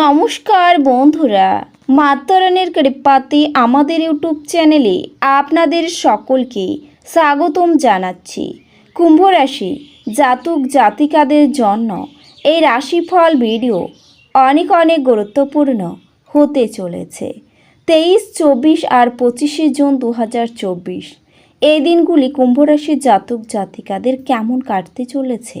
নমস্কার বন্ধুরা মাতরানের কৃপাতে আমাদের ইউটিউব চ্যানেলে আপনাদের সকলকে স্বাগতম জানাচ্ছি। কুম্ভ রাশি জাতক জাতিকাদের জন্য এই রাশিফল ভিডিও অনেক অনেক গুরুত্বপূর্ণ হতে চলেছে। তেইশ, চব্বিশ আর পঁচিশে জুন দু হাজার চব্বিশ, এই দিনগুলি কুম্ভ রাশির জাতক জাতিকাদের কেমন কাটতে চলেছে?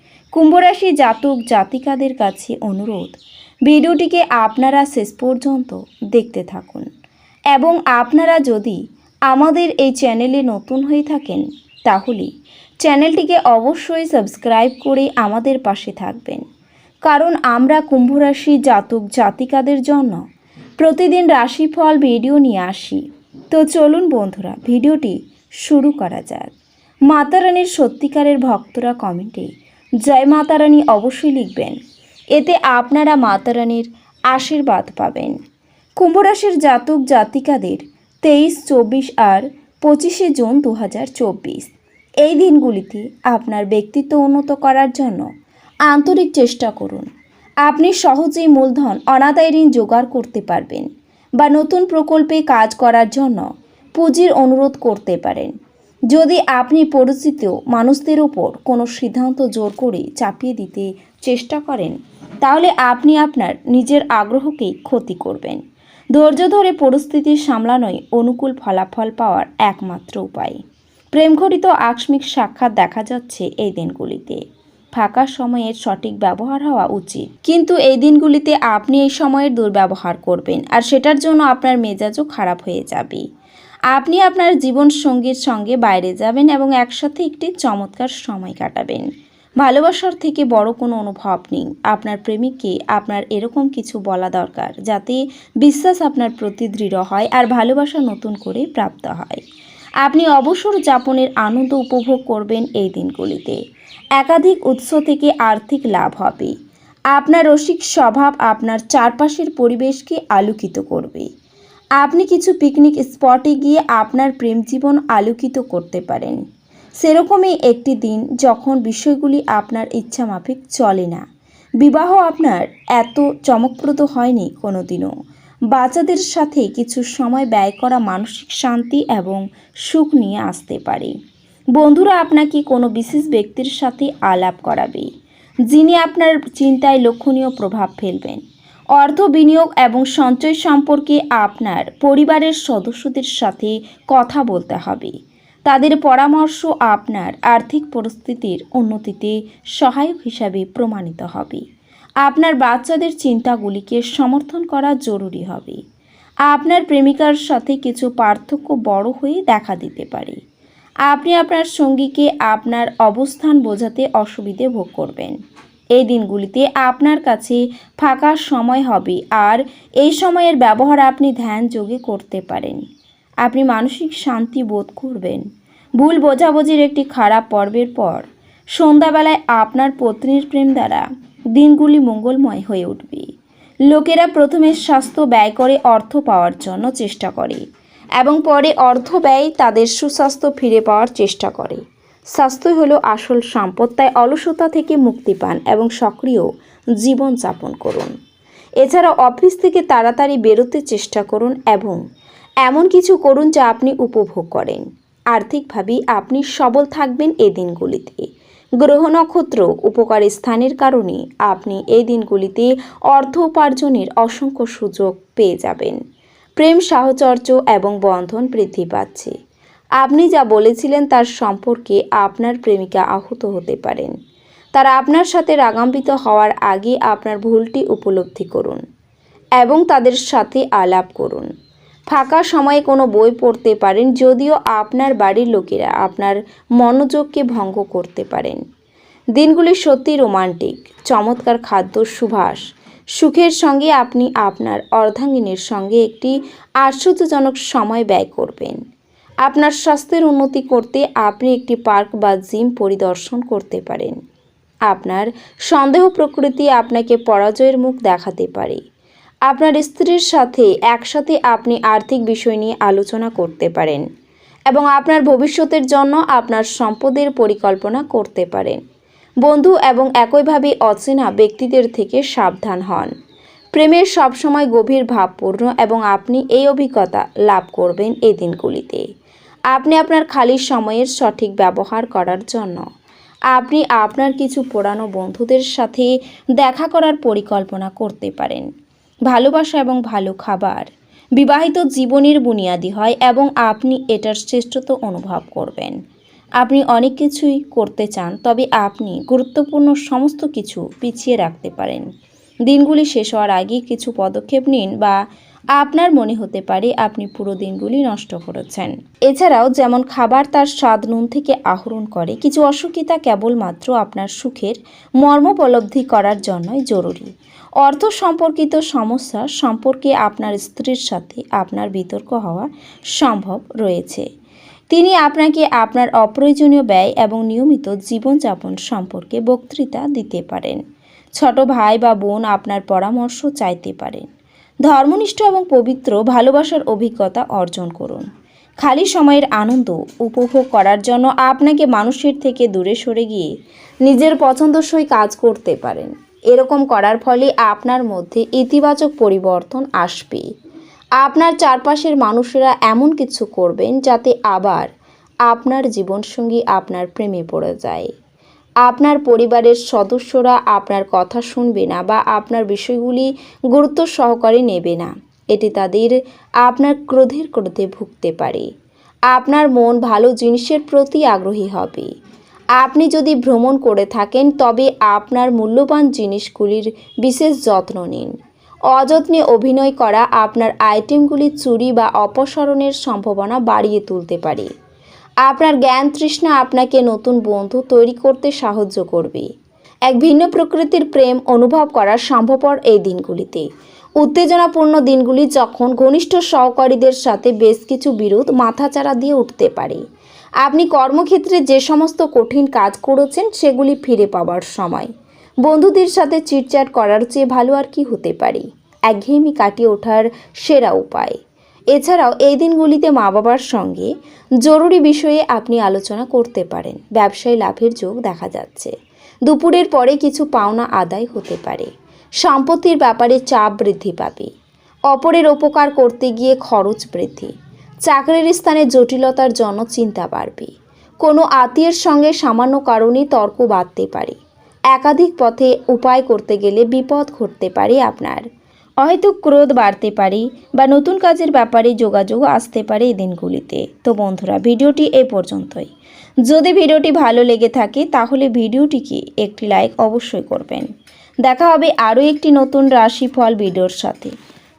কুম্ভরাশি জাতক জাতিকাদের কাছে অনুরোধ। ভিডিওটিকে আপনারা শেষ পর্যন্ত দেখতে থাকুন। এবং আপনারা যদি আমাদের এই চ্যানেলে নতুন হয়ে থাকেন, তাহলে চ্যানেলটিকে অবশ্যই সাবস্ক্রাইব করে আমাদের পাশে থাকবেন। কারণ আমরা কুম্ভরাশি জাতক জাতিকাদের জন্য প্রতিদিন রাশিফল ভিডিও নিয়ে আসি। তো চলুন বন্ধুরা, ভিডিওটি শুরু করা যাক। মাতারানীর সত্যিকারের ভক্তরা কমেন্টে জয় মাতারানী অবশ্যই লিখবেন। এতে আপনারা মাতারানীর আশীর্বাদ পাবেন। কুম্ভরাশির জাতক জাতিকাদের তেইশ, চব্বিশ আর পঁচিশে জুন দু হাজার চব্বিশ। এই দিনগুলিতে আপনার ব্যক্তিত্ব উন্নত করার জন্য আন্তরিক চেষ্টা করুন। আপনি সহজেই মূলধন, অনাদায় ঋণ জোগাড় করতে পারবেন বা নতুন প্রকল্পে কাজ করার জন্য পুঁজির অনুরোধ করতে পারেন। যদি আপনি পরিচিত মানুষদের ওপর কোনো সিদ্ধান্ত জোর করে চাপিয়ে দিতে চেষ্টা করেন, তাহলে আপনি আপনার নিজের আগ্রহকেই ক্ষতি করবেন। ধৈর্য ধরে পরিস্থিতি সামলানোই অনুকূল ফলাফল পাওয়ার একমাত্র উপায়। প্রেমঘটিত আকস্মিক সাক্ষাৎ দেখা যাচ্ছে এই দিনগুলিতে। ফাঁকা সময়ের সঠিক ব্যবহার হওয়া উচিত। কিন্তু এই দিনগুলিতে আপনি এই সময়ের দুর্ব্যবহার করবেন আর সেটার জন্য আপনার মেজাজও খারাপ হয়ে যাবে। আপনি আপনার জীবন সঙ্গীর সঙ্গে বাইরে যাবেন এবং একসাথে একটি চমৎকার সময় কাটাবেন। ভালোবাসার থেকে বড় কোনো অনুভব নেই। আপনার প্রেমিককে আপনার এরকম কিছু বলা দরকার, যাতে বিশ্বাস আপনার প্রতি দৃঢ় হয় আর ভালোবাসা নতুন করে প্রাপ্ত হয়। আপনি অবসর যাপনের আনন্দ উপভোগ করবেন এই দিনগুলিতে। একাধিক উৎস থেকে আর্থিক লাভ হবে। আপনার রসিক স্বভাব আপনার চারপাশের পরিবেশকে আলোকিত করবে। আপনি কিছু পিকনিক স্পটে গিয়ে আপনার প্রেম জীবন আলোকিত করতে পারেন। সেরকমই একটি দিন যখন বিষয়গুলি আপনার ইচ্ছা মাফিক চলে না। বিবাহ আপনার এত চমকপ্রদ হয়নি কোনোদিনও। বাচ্চাদের সাথে কিছু সময় ব্যয় করা মানসিক শান্তি এবং সুখ নিয়ে আসতে পারে। বন্ধুরা, আপনাকে কোনো বিশেষ ব্যক্তির সাথে আলাপ করাবে, যিনি আপনার চিন্তায় লক্ষণীয় প্রভাব ফেলবেন। অর্থ বিনিয়োগ এবং সঞ্চয় সম্পর্কে আপনার পরিবারের সদস্যদের সাথে কথা বলতে হবে। তাদের পরামর্শ আপনার আর্থিক পরিস্থিতির উন্নতিতে সহায়ক হিসাবে প্রমাণিত হবে। আপনার বাচ্চাদের চিন্তাগুলিকে সমর্থন করা জরুরি হবে। আপনার প্রেমিকার সাথে কিছু পার্থক্য বড় হয়ে দেখা দিতে পারে। আপনি আপনার সঙ্গীকে আপনার অবস্থান বোঝাতে অসুবিধে ভোগ করবেন। এই দিনগুলিতে আপনার কাছে ফাঁকা সময় হবে। আর এই সময়ের ব্যবহার আপনি ধ্যান যোগে করতে পারেন। আপনি মানসিক শান্তি বোধ করবেন। ভুল বোঝাবুঝির একটি খারাপ পর্বের পর সন্ধ্যাবেলায় আপনার পত্নীর প্রেম দ্বারা দিনগুলি মঙ্গলময় হয়ে উঠবে। লোকেরা প্রথমে স্বাস্থ্য ব্যয় করে অর্থ পাওয়ার জন্য চেষ্টা করে এবং পরে অর্থ ব্যয় তাদের সুস্বাস্থ্য ফিরে পাওয়ার চেষ্টা করে। স্বাস্থ্য হলো আসল সম্পদ, তাই অলসতা থেকে মুক্তি পান এবং সক্রিয় জীবন যাপন করুন। এছাড়া অফিস থেকে তাড়াতাড়ি বেরোতে চেষ্টা করুন এবং এমন কিছু করুন যা আপনি উপভোগ করেন। আর্থিকভাবে আপনি সবল থাকবেন এই দিনগুলিতে। গ্রহ নক্ষত্র উপকারী স্থানের কারণে আপনি এই দিনগুলিতে অর্থ উপার্জনের অসংখ্য সুযোগ পেয়ে যাবেন। প্রেম, সাহচর্য এবং বন্ধন বৃদ্ধি পাচ্ছে। আপনি যা বলেছিলেন তার সম্পর্কে আপনার প্রেমিকা আহত হতে পারেন। তারা আপনার সাথে রাগান্বিত হওয়ার আগে আপনার ভুলটি উপলব্ধি করুন এবং তাদের সাথে আলাপ করুন। ফাঁকা সময়ে কোনো বই পড়তে পারেন, যদিও আপনার বাড়ির লোকেরা আপনার মনোযোগকে ভঙ্গ করতে পারেন। দিনগুলি সত্যি রোমান্টিক, চমৎকার খাদ্য সুভাষ সুখের সঙ্গে আপনি আপনার অর্ধাঙ্গিনীর সঙ্গে একটি আশ্চর্যজনক সময় ব্যয় করবেন। আপনার স্বাস্থ্যের উন্নতি করতে আপনি একটি পার্ক বা জিম পরিদর্শন করতে পারেন। আপনার সন্দেহ প্রকৃতি আপনাকে পরাজয়ের মুখ দেখাতে পারে। আপনার স্ত্রীর সাথে একসাথে আপনি আর্থিক বিষয় নিয়ে আলোচনা করতে পারেন এবং আপনার ভবিষ্যতের জন্য আপনার সম্পদের পরিকল্পনা করতে পারেন। বন্ধু এবং একইভাবে অচেনা ব্যক্তিদের থেকে সাবধান হন। প্রেমের সবসময় গভীর ভাবপূর্ণ এবং আপনি এই অভিজ্ঞতা লাভ করবেন এই দিনগুলিতে আপনি আপনার খালি সময়ের সঠিক ব্যবহার করার জন্য। আপনি আপনার কিছু পুরানো বন্ধুদের সাথে দেখা করার পরিকল্পনা করতে পারেন। ভালোবাসা এবং ভালো খাবার। বিবাহিত জীবনের বুনিয়াদি হয় এবং আপনি এটার শ্রেষ্ঠত্ব অনুভব করবেন। আপনি অনেক কিছুই করতে চান, তবে আপনি গুরুত্বপূর্ণ সমস্ত কিছু পিছিয়ে রাখতে পারেন। দিনগুলি শেষ হওয়ার আগে কিছু পদক্ষেপ নিন বা আপনার মনে হতে পারে আপনি পুরো দিনগুলি নষ্ট করেছেন। এছাড়াও যেমন খাবার তার স্বাদ নুন থেকে আহরণ করে, কিছু অসুখিতা কেবলমাত্র আপনার সুখের মর্মোপলব্ধি করার জন্যই জরুরি। অর্থ সম্পর্কিত সমস্যা সম্পর্কে আপনার স্ত্রীর সাথে আপনার বিতর্ক হওয়া সম্ভব রয়েছে। তিনি আপনাকে আপনার অপ্রয়োজনীয় ব্যয় এবং নিয়মিত জীবনযাপন সম্পর্কে বক্তৃতা দিতে পারেন। ছোট ভাই বা বোন আপনার পরামর্শ চাইতে পারেন। ধর্মনিষ্ঠ এবং পবিত্র ভালোবাসার অভিজ্ঞতা অর্জন করুন। খালি সময়ের আনন্দ উপভোগ করার জন্য আপনাকে মানুষের থেকে দূরে সরে গিয়ে নিজের পছন্দসই কাজ করতে পারেন। এরকম করার ফলে আপনার মধ্যে ইতিবাচক পরিবর্তন আসবে। আপনার চারপাশের মানুষেরা এমন কিছু করবেন যাতে আবার আপনার জীবনসঙ্গী আপনার প্রেমে পড়ে যায়। আপনার পরিবারের সদস্যরা আপনার কথা শুনবে না বা আপনার বিষয়গুলি গুরুত্ব সহকারে নেবে না। এটি তাদের আপনার ক্রোধের ক্রোধে ভুগতে পারে। আপনার মন ভালো জিনিসের প্রতি আগ্রহী হবে। আপনি যদি ভ্রমণ করে থাকেন, তবে আপনার মূল্যবান জিনিসগুলির বিশেষ যত্ন নিন। অযত্নে অভিনয় করা আপনার আইটেমগুলি চুরি বা অপসারণের সম্ভাবনা বাড়িয়ে তুলতে পারে। আপনার জ্ঞান তৃষ্ণা আপনাকে নতুন বন্ধু তৈরি করতে সাহায্য করবে। এক ভিন্ন প্রকৃতির প্রেম অনুভব করা সম্ভবপর এই দিনগুলিতে। উত্তেজনাপূর্ণ দিনগুলি যখন ঘনিষ্ঠ সহকারীদের সাথে বেশ কিছু বিরোধ মাথাচাড়া দিয়ে উঠতে পারে। আপনি কর্মক্ষেত্রে যে সমস্ত কঠিন কাজ করেছেন সেগুলি ফিরে পাওয়ার সময়। বন্ধুদের সাথে চিটচ্যাট করার চেয়ে ভালো আর কি হতে পারে। একঘেয়েমি কাটিয়ে ওঠার সেরা উপায়। এছাড়াও এই দিনগুলিতে মা বাবার সঙ্গে জরুরি বিষয়ে আপনি আলোচনা করতে পারেন। ব্যবসায় লাভের যোগ দেখা যাচ্ছে। দুপুরের পরে কিছু পাওনা আদায় হতে পারে। সম্পত্তির ব্যাপারে চাপ বৃদ্ধি পাবে। অপরের উপকার করতে গিয়ে খরচ বৃদ্ধি। চাকরির স্থানে জটিলতার জন্য চিন্তা বাড়বে। কোনো আত্মীয়ের সঙ্গে সামান্য কারণে তর্ক বাঁধতে পারে। একাধিক পথে উপায় করতে গেলে বিপদ ঘটতে পারে আপনার। হয়তো ক্রোধ বাড়তে পারে বা নতুন কাজের ব্যাপারে যোগাযোগ আসতে পারে এই দিনগুলিতে। তো বন্ধুরা, ভিডিওটি এ পর্যন্তই। যদি ভিডিওটি ভালো লেগে থাকে, তাহলে ভিডিওটিকে একটি লাইক অবশ্যই করবেন। দেখা হবে আরও একটি নতুন রাশিফল ভিডিওর সাথে।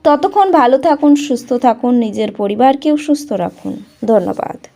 ততক্ষণ ভালো থাকুন, সুস্থ থাকুন, নিজের পরিবারকেও সুস্থ রাখুন। ধন্যবাদ।